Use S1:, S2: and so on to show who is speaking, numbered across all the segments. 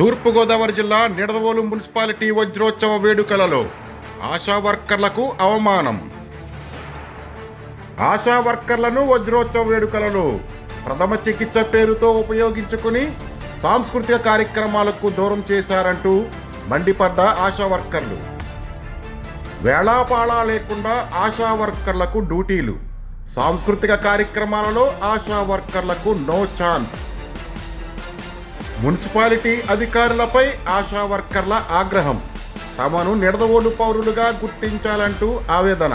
S1: తూర్పుగోదావరి జిల్లా నిడదవోలు మున్సిపాలిటీ వజ్రోత్సవ వేడుకలలో ఆశా వర్కర్లకు అవమానం. ఆశా వర్కర్లను వజ్రోత్సవ వేడుకలలో ప్రథమ చికిత్స పేరుతో ఉపయోగించుకుని సాంస్కృతిక కార్యక్రమాలకు దూరం చేశారంటూ మండిపడ్డ ఆశా వర్కర్లు వేళాపాళా లేకుండా ఆశా వర్కర్లకు డ్యూటీలు. సాంస్కృతిక కార్యక్రమాలలో ఆశా వర్కర్లకు నో ఛాన్స్. మున్సిపాలిటీ అధికారులపై ఆశా వర్కర్ల ఆగ్రహం. తమను నిడదవోలు పౌరులుగా గుర్తించాలంటూ ఆవేదన.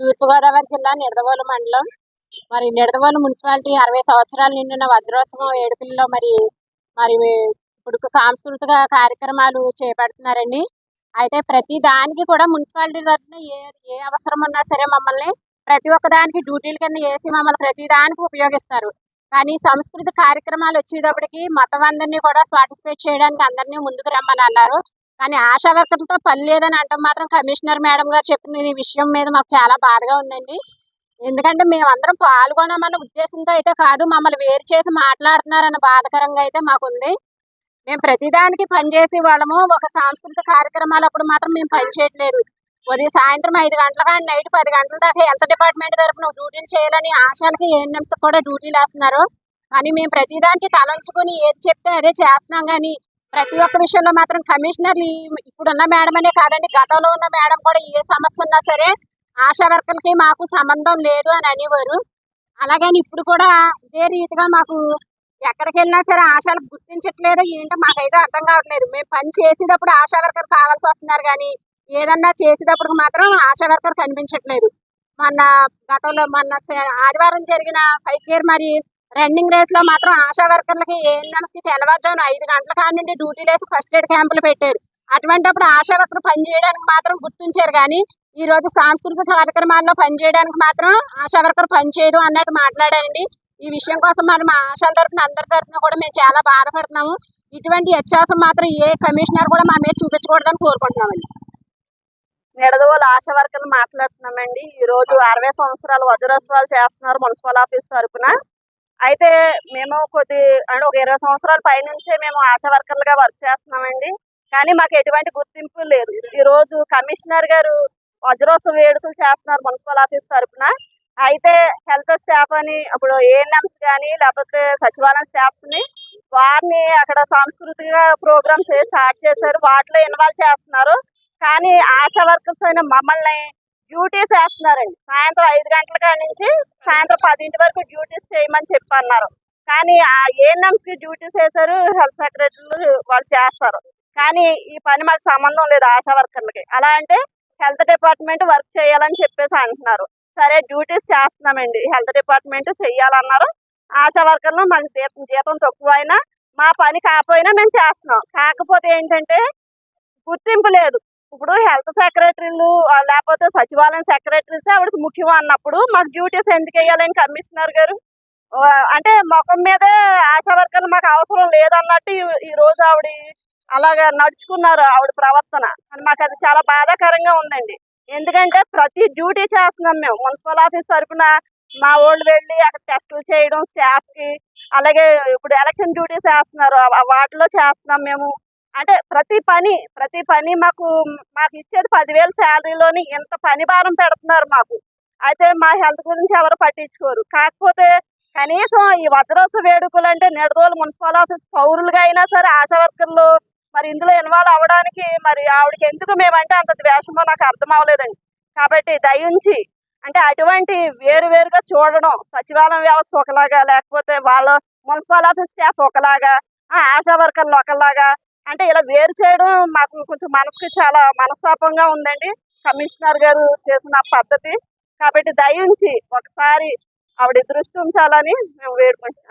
S2: తూర్పుగోదావరి జిల్లా నిడదవోలు మండలం. మరి నిడదవోలు మున్సిపాలిటీ అరవై సంవత్సరాలు నిండిన వజ్రోత్సవం వేడుకల్లో మరి మరి ఇప్పుడు సాంస్కృతిక కార్యక్రమాలు చేపడుతున్నారండి. అయితే ప్రతి దానికి కూడా మున్సిపాలిటీ తరఫున ఏ ఏ అవసరం ఉన్నా సరే మమ్మల్ని ప్రతి ఒక్క దానికి డ్యూటీల కింద వేసి మమ్మల్ని ప్రతి దానికి ఉపయోగిస్తారు. కానీ సంస్కృతి కార్యక్రమాలు వచ్చేటప్పటికి మతం అందరినీ కూడా పార్టిసిపేట్ చేయడానికి అందరినీ ముందుకు రమ్మని అన్నారు. కానీ ఆశా వర్కర్లతో పని లేదని అంటాం మాత్రం కమిషనర్ మేడం గారు చెప్పిన ఈ విషయం మీద మాకు చాలా బాధగా ఉందండి. ఎందుకంటే మేమందరం పాల్గొనమన్న ఉద్దేశంతో అయితే కాదు మమ్మల్ని వేరు చేసి మాట్లాడుతున్నారన్న బాధకరంగా అయితే మాకుంది. మేము ప్రతిదానికి పనిచేసే వాళ్ళము. ఒక సాంస్కృతిక కార్యక్రమాలు అప్పుడు మాత్రం మేము పని చేయట్లేదు. ఉదయం సాయంత్రం ఐదు గంటల కానీ నైట్ పది గంటల దాకా హెల్త్ డిపార్ట్మెంట్ తరఫున డ్యూటీలు చేయాలని ఆశాలకి ఏఎన్ఎంస్ కూడా డ్యూటీలు వేస్తున్నారు. కానీ మేము ప్రతిదానికి తలంచుకొని ఏది చెప్తే అదే చేస్తున్నాం కానీ ప్రతి ఒక్క విషయంలో మాత్రం కమిషనర్ ఇప్పుడున్న మేడం అనే కాదండి గతంలో ఉన్న మేడం కూడా ఏ సమస్య ఉన్నా సరే ఆశా వర్కర్లకి మాకు సంబంధం లేదు అని అనేవారు. అలాగని ఇప్పుడు కూడా ఇదే రీతిగా మాకు ఎక్కడికి వెళ్ళినా సరే ఆశాలకు గుర్తించట్లేదు. ఏంటో మాకైతే అర్థం కావట్లేదు. మేము పని చేసేటప్పుడు ఆశా వర్కర్ కావాల్సి వస్తున్నారు కానీ ఏదన్నా చేసేటప్పుడు మాత్రం ఆశా వర్కర్ కనిపించట్లేదు. మొన్న గతంలో మొన్న ఆదివారం జరిగిన ఫైవ్ కేర్ మరి రన్నింగ్ రేస్లో మాత్రం ఆశా వర్కర్లకి ఏఎన్ఎంస్కి తెల్లవారుజామున ఐదు గంటల కాడ నుండి డ్యూటీలు వేసి ఫస్ట్ ఎయిడ్ క్యాంపులు పెట్టారు. అటువంటిప్పుడు ఆశా వర్కర్ పని చేయడానికి మాత్రం గుర్తించారు కానీ ఈ రోజు సాంస్కృతిక కార్యక్రమాల్లో పని చేయడానికి మాత్రం ఆశా వర్కర్ పని చేయదు అన్నట్టు మాట్లాడారండి. ఈ విషయం కోసం మరి మా ఆశాల తరఫున అందరి తరఫున కూడా మేము చాలా బాధపడుతున్నాము. ఇటువంటి వ్యత్యాసం మాత్రం ఏ కమిషనర్ కూడా మా మీద చూపించకూడదని కోరుకుంటున్నామండి.
S3: నిడదవోలు ఆశా వర్కర్లు మాట్లాడుతున్నామండి. ఈ రోజు అరవై సంవత్సరాలు వజ్రోత్సవాలు చేస్తున్నారు మున్సిపల్ ఆఫీస్ తరపున. అయితే మేము కొద్ది అంటే ఒక ఇరవై సంవత్సరాల పైనుంచే మేము ఆశా వర్కర్లుగా వర్క్ చేస్తున్నామండి. కానీ మాకు ఎటువంటి గుర్తింపు లేదు. ఈ రోజు కమిషనర్ గారు వజ్రోత్సవ వేడుకలు చేస్తున్నారు మున్సిపల్ ఆఫీస్ తరఫున అయితే హెల్త్ స్టాఫ్ అని అప్పుడు ఏఎన్ఎంస్ కానీ లేకపోతే సచివాలయం స్టాఫ్స్ని వారిని అక్కడ సాంస్కృతిక ప్రోగ్రామ్స్ స్టార్ట్ చేశారు వాటిలో ఇన్వాల్వ్ చేస్తున్నారు. కానీ ఆశా వర్కర్స్ అయిన మమ్మల్ని డ్యూటీస్ వేస్తున్నారండి సాయంత్రం ఐదు గంటల కాడ నుంచి సాయంత్రం పదింటి వరకు డ్యూటీస్ చేయమని చెప్పి అన్నారు కానీ ఆ ఏఎన్ఎంస్కి డ్యూటీస్ వేశారు హెల్త్ సెక్రటరీలు వాళ్ళు చేస్తారు. కానీ ఈ పని మాకు సంబంధం లేదు ఆశా వర్కర్లకి. అలా అంటే హెల్త్ డిపార్ట్మెంట్ వర్క్ చేయాలని చెప్పేసి అంటున్నారు. సరే డ్యూటీస్ చేస్తున్నామండి. Health department చెయ్యాలన్నారు. ఆశా వర్కర్లు మాకు జీతం జీతం తక్కువ అయినా మా పని కాకపోయినా మేము చేస్తున్నాం. కాకపోతే ఏంటంటే గుర్తింపు లేదు. ఇప్పుడు హెల్త్ సెక్రటరీలు లేకపోతే సచివాలయం సెక్రటరీస్ ఆవిడకి ముఖ్యం అన్నప్పుడు మాకు డ్యూటీస్ ఎందుకు వేయాలని కమిషనర్ గారు అంటే ముఖం మీదే ఆశా వర్కర్లు మాకు అవసరం లేదన్నట్టు ఈ- ఈ రోజు ఆవిడ అలాగా నడుచుకున్నారు ఆవిడ ప్రవర్తన. మాకు అది చాలా బాధాకరంగా ఉందండి. ఎందుకంటే ప్రతి డ్యూటీ చేస్తున్నాం మేము. మున్సిపల్ ఆఫీస్ తరఫున మా వాళ్ళు వెళ్ళి అక్కడ టెస్టులు చేయడం స్టాఫ్కి అలాగే ఇప్పుడు ఎలక్షన్ డ్యూటీస్ చేస్తున్నారు. వాటిలో చేస్తున్నాం మేము. అంటే ప్రతి పని ప్రతి పని మాకు మాకు ఇచ్చేది పదివేల శాలరీలోని ఇంత పని భారం పెడుతున్నారు మాకు. అయితే మా హెల్త్ గురించి ఎవరు పట్టించుకోరు. కాకపోతే కనీసం ఈ వజ్రోత్సవ వేడుకలు అంటే నిడదోలు మున్సిపల్ ఆఫీస్ పౌరులుగా అయినా సరే ఆశా వర్కర్లు మరి ఇందులో ఇన్వాల్వ్ అవ్వడానికి మరి ఆవిడకి ఎందుకు మేమంటే అంత ద్వేషమో నాకు అర్థం అవ్వలేదండి. కాబట్టి దయించి అంటే అటువంటి వేరు వేరుగా చూడడం సచివాలయం వ్యవస్థ ఒకలాగా లేకపోతే వాళ్ళ మున్సిపల్ ఆఫీస్ స్టాఫ్ ఒకలాగా ఆశా వర్కర్లు ఒకలాగా అంటే ఇలా వేరు చేయడం మాకు కొంచెం మనసుకి చాలా మనస్తాపంగా ఉందండి. కమిషనర్ గారు చేసిన పద్ధతి. కాబట్టి దయించి ఒకసారి ఆవిడ దృష్టి ఉంచాలని మేము వేడుకుంటున్నాం.